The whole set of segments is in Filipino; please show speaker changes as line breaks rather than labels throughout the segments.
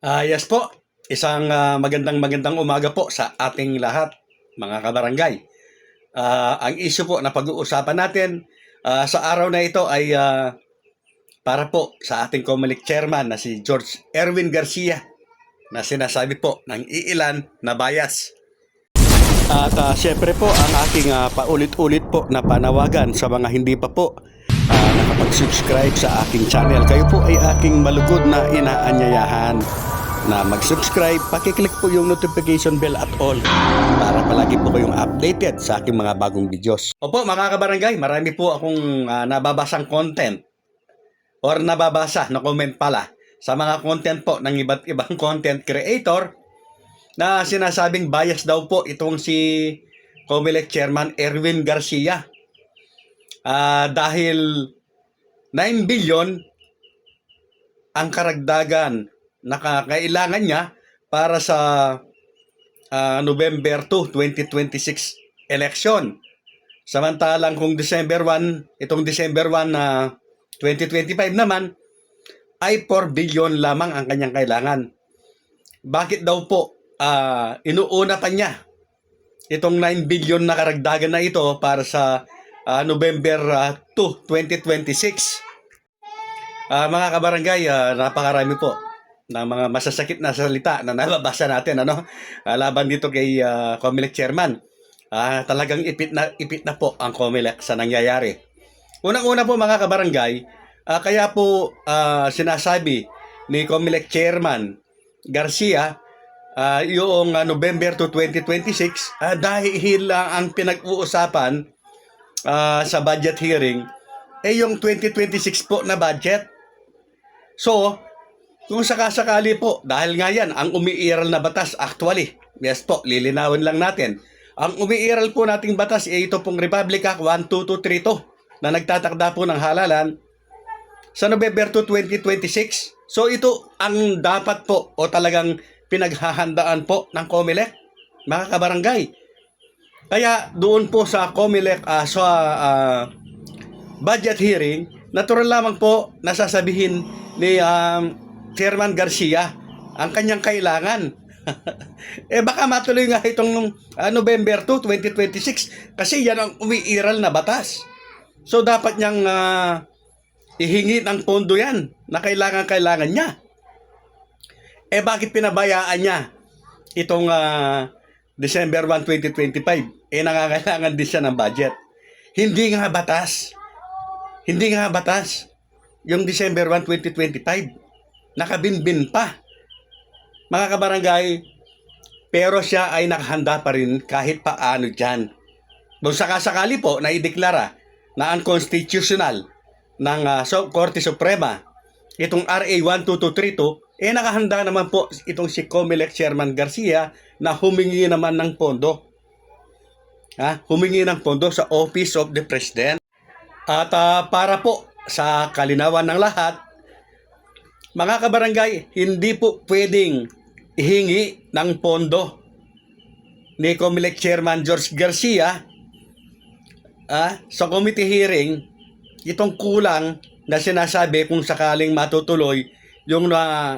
Ah, yes po. Isang ah, magandang magandang umaga po sa ating lahat, mga kabarangay. Ah, ang issue po na pag-uusapan natin ah, sa araw na ito ay ah, para po sa ating Comelec chairman na si George Erwin Garcia na sinasabi po ng iilan na bias. At uh, syempre po ang aking ah, paulit-ulit po na panawagan sa mga hindi pa po ah, nakapag-subscribe sa aking channel. Kayo po ay aking malugod na inaanyayahan na mag-subscribe, pakiclick po yung notification bell at all para palagi po kayong updated sa aking mga bagong videos. Opo mga kabarangay, marami po akong ah, nababasang content or nababasa na comment pala sa mga content po ng iba't ibang content creator na sinasabing bias daw po itong si Comelec Chairman Erwin Garcia. Ah, dahil 9 billion ang karagdagan na kakailangan niya para sa ah, November 2, 2026 election. Samantalang kung December 1, itong December 1 na 2025 naman, ay 4 billion lamang ang kanyang kailangan. Bakit daw po ah, inuuna pa niya itong 9 billion na karagdagan na ito para sa ah, November ah, 2, 2026? Ah, mga kabarangay, ah, napakarami po ng mga masasakit na salita na nababasa natin ano Ah, laban dito kay ah, Comelec chairman. Ah, talagang ipit na ipit na po ang Comelec sa nangyayari. Unang-una po mga kabarangay, ah, kaya po ah, sinasabi ni Comelec chairman Garcia ah, yung ah, November to 2026 ah, dahil ah, ang pinag-uusapan ah, sa budget hearing eh yung 2026 po na budget. So, kung sakasakali po, dahil nga yan, ang umiiral na batas actually, yes po, lilinawin lang natin. Ang umiiral po nating batas ay ito pong Republic Act 12232 na nagtatakda po ng halalan sa November 2, 2026. So ito ang dapat po o talagang pinaghahandaan po ng COMELEC, mga kabarangay. Kaya doon po sa COMELEC, ah, sa ah, budget hearing, natural lamang po nasasabihin ni um, Chairman Garcia ang kanyang kailangan. eh baka matuloy nga itong ah, November 2, 2026 kasi yan ang umiiral na batas. So dapat niyang ah, ihingi ng pondo yan na kailangan-kailangan niya. Eh bakit pinabayaan niya itong ah, December 1, 2025? Eh nangangailangan din siya ng budget. Hindi nga batas. Hindi nga batas. Yung December 1, 2025. Nakabinbin pa. Mga kabarangay, pero siya ay nakahanda pa rin kahit paano dyan. Kung sakasakali po na ideklara na unconstitutional ng ah, so, Korte Suprema itong RA 12232, eh nakahanda naman po itong si Comelec Chairman Garcia na humingi naman ng pondo. Ha? Humingi ng pondo sa Office of the President. At ah, para po sa kalinawan ng lahat, mga kabarangay, hindi po pwedeng ihingi ng pondo ni Comelec Chairman George Garcia ah, sa committee hearing itong kulang na sinasabi kung sakaling matutuloy yung na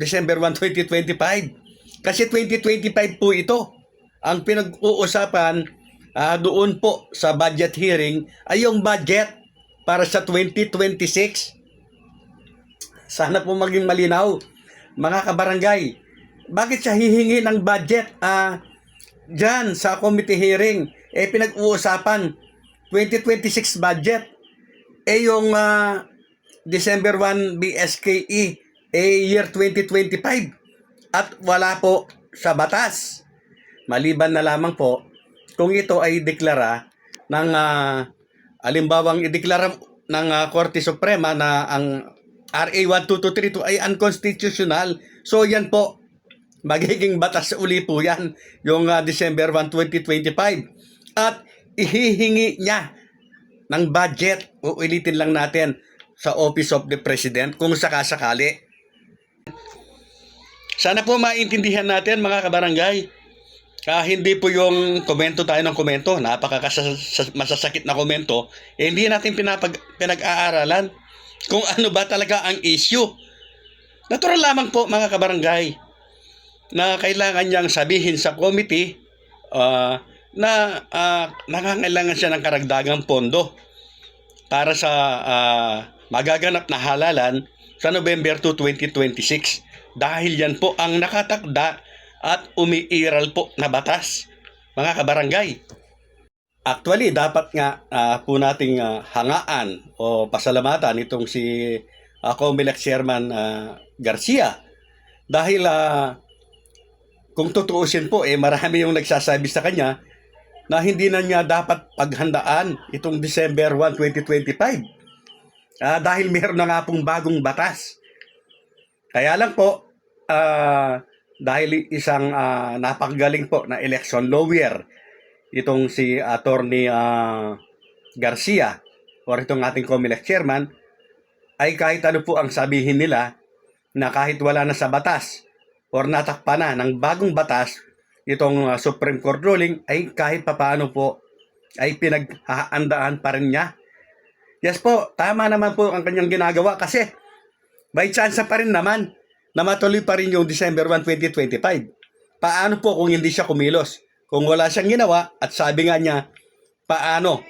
December 1, 2025. Kasi 2025 po ito. Ang pinag-uusapan ah, doon po sa budget hearing ay yung budget para sa 2026. Sana po maging malinaw. Mga kabarangay, bakit siya hihingi ng budget ah, dyan sa committee hearing? Eh pinag-uusapan 2026 budget. Eh yung ah, December 1 BSKE eh year 2025 at wala po sa batas. Maliban na lamang po kung ito ay deklara ng ah, alimbawang ideklara ng ah, Korte Suprema na ang RA 12232 ay unconstitutional. So yan po magiging batas uli po yan yung ah, December 1, 2025. At ihihingi niya ng budget, uulitin lang natin sa Office of the President kung sakasakali. Sana po maintindihan natin mga kabarangay. Ah, hindi po yung komento tayo ng komento, napaka-masasakit na komento, eh, hindi natin pinapag, pinag-aaralan kung ano ba talaga ang issue. Natural lamang po mga kabarangay na kailangan niyang sabihin sa committee ah, na ah, nangangailangan siya ng karagdagang pondo para sa ah, magaganap na halalan sa November 2, 2026 dahil yan po ang nakatakda at umiiral po na batas mga kabarangay. Actually, dapat nga ah, po nating ah, hangaan o pasalamatan itong si uh, Comelec Chairman ah, Garcia dahil ah, kung tutuusin po eh marami yung nagsasabi sa kanya na hindi na niya dapat paghandaan itong December 1, 2025 Ah, dahil meron na nga pong bagong batas. Kaya lang po, ah, dahil isang ah, napakagaling po na election lawyer, itong si Attorney ah, Garcia, or itong ating COMELEC chairman, ay kahit ano po ang sabihin nila na kahit wala na sa batas or natakpa na ng bagong batas, itong ah, Supreme Court ruling ay kahit papaano po ay pinaghahandaan pa rin niya. Yes po, tama naman po ang kanyang ginagawa kasi may chance pa rin naman na matuloy pa rin yung December 1, 2025. Paano po kung hindi siya kumilos? Kung wala siyang ginawa at sabi nga niya, paano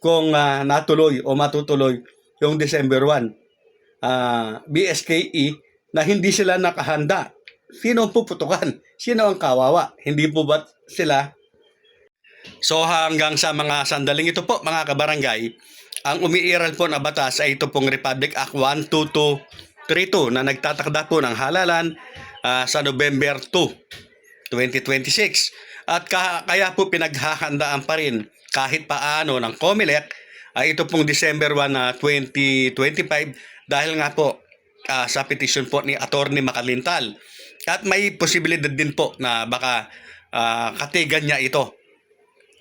kung ah, natuloy o matutuloy yung December 1 ah, BSKE na hindi sila nakahanda? Sino ang puputukan? Sino ang kawawa? Hindi po ba sila? So hanggang sa mga sandaling ito po mga kabarangay, ang umiiral po na batas ay ito pong Republic Act 12232 na nagtatakda po ng halalan ah, sa November 2, 2026. At ka- kaya po pinaghahandaan pa rin kahit paano ng COMELEC ay ito pong December 1 na 2025 dahil nga po ah, sa petition po ni Attorney Makalintal. At may posibilidad din po na baka ah, katigan niya ito.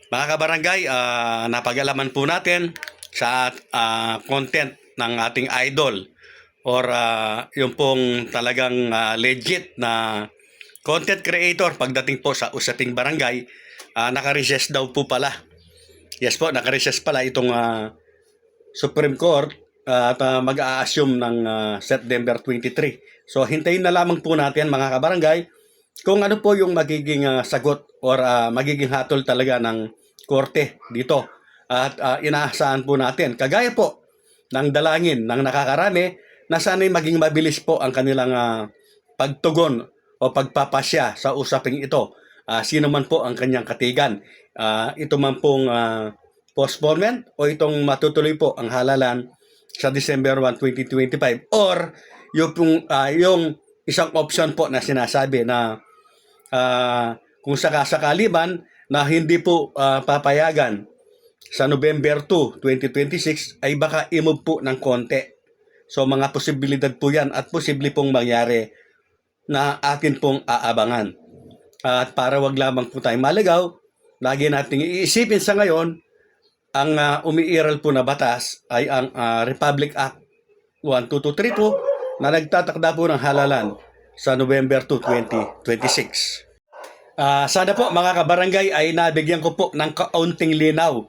Mga kabarangay, ah, napag-alaman po natin sa ah, content ng ating idol or ah, yung pong talagang ah, legit na content creator pagdating po sa usaping barangay, ah, naka-recess daw po pala. Yes po, naka-recess pala itong ah, Supreme Court ah, at ah, mag-a-assume ng ah, September 23. So hintayin na lamang po natin mga kabarangay kung ano po yung magiging ah, sagot or ah, magiging hatol talaga ng korte dito. At ah, inaasahan po natin, kagaya po ng dalangin ng nakakarami, na sana'y maging mabilis po ang kanilang ah, pagtugon o pagpapasya sa usaping ito. Ah, sino man po ang kanyang katigan. Ah, ito man pong ah, postponement o itong matutuloy po ang halalan sa December 1, 2025 or yung, ah, yung isang option po na sinasabi na ah, kung sakasakali man na hindi po ah, papayagan sa November 2, 2026 ay baka i-move po ng konti. So mga posibilidad po yan at posible pong mangyari na atin pong aabangan. At para wag lamang po tayo maligaw, lagi nating iisipin sa ngayon, ang ah, umiiral po na batas ay ang ah, Republic Act 12232 na nagtatakda po ng halalan sa November 2, 2026. Ah, sana po mga kabarangay ay nabigyan ko po ng kaunting linaw.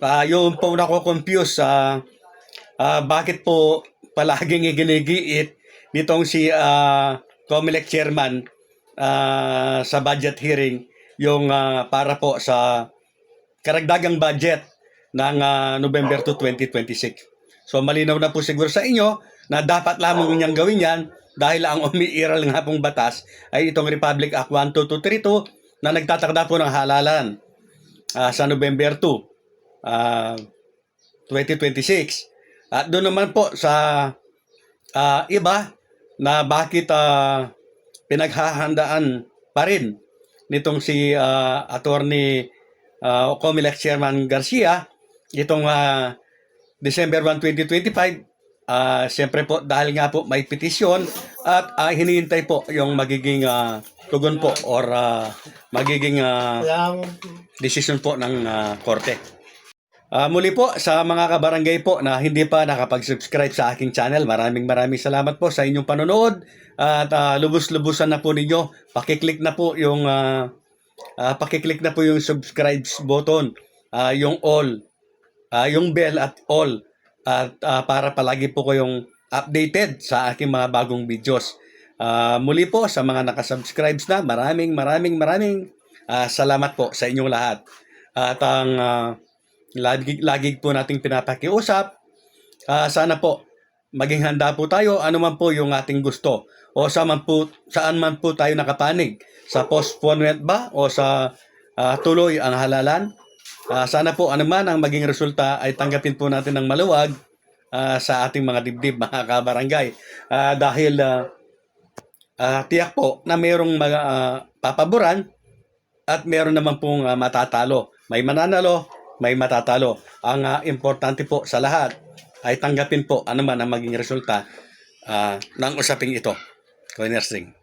Ah, yung po nako-confuse sa ah, bakit po palaging iginigiit nitong si ah, COMELEC chairman ah, sa budget hearing yung ah, para po sa karagdagang budget ng ah, November 2, 2026. So malinaw na po siguro sa inyo na dapat lamang niyang gawin yan dahil ang umiiral nga pong batas ay itong Republic Act 12232 na nagtatakda po ng halalan ah, sa November 2, ah, 2026. At doon naman po sa ah, iba na bakit ah, pinaghahandaan pa rin nitong si ah, attorney uh, COMELEC Chairman Garcia itong ah, December 1, 2025 ah siyempre po dahil nga po may petisyon at ah, hinihintay po yung magiging ah, tugon po or ah, magiging
Kailangan
decision po ng ah, korte. Ah, muli po sa mga kabarangay po na hindi pa nakapag-subscribe sa aking channel, maraming maraming salamat po sa inyong panonood at ah, lubos-lubusan na po ninyo. Pakiclick na po yung ah, ah, pakiclick na po yung subscribe button, ah, yung all, ah, yung bell at all at ah, para palagi po kayong updated sa aking mga bagong videos. Ah, muli po sa mga nakasubscribe na, maraming maraming maraming ah, salamat po sa inyong lahat. At ang ah, lagi, lagi po nating pinapakiusap, ah, sana po maging handa po tayo. Ano man po yung ating gusto. O saan man po, saan man po tayo nakapanig. Sa postponement ba? O sa ah, tuloy ang halalan? Ah, sana po ano man ang maging resulta ay tanggapin po natin ng maluwag ah, sa ating mga dibdib mga kabarangay. Ah, dahil ah, ah, tiyak po na mayroong mga ah, papaboran at meron naman pong ah, matatalo. May mananalo may matatalo ang ah, importante po sa lahat ay tanggapin po ano man ang maging resulta ah, ng usaping ito Kuya Nersing.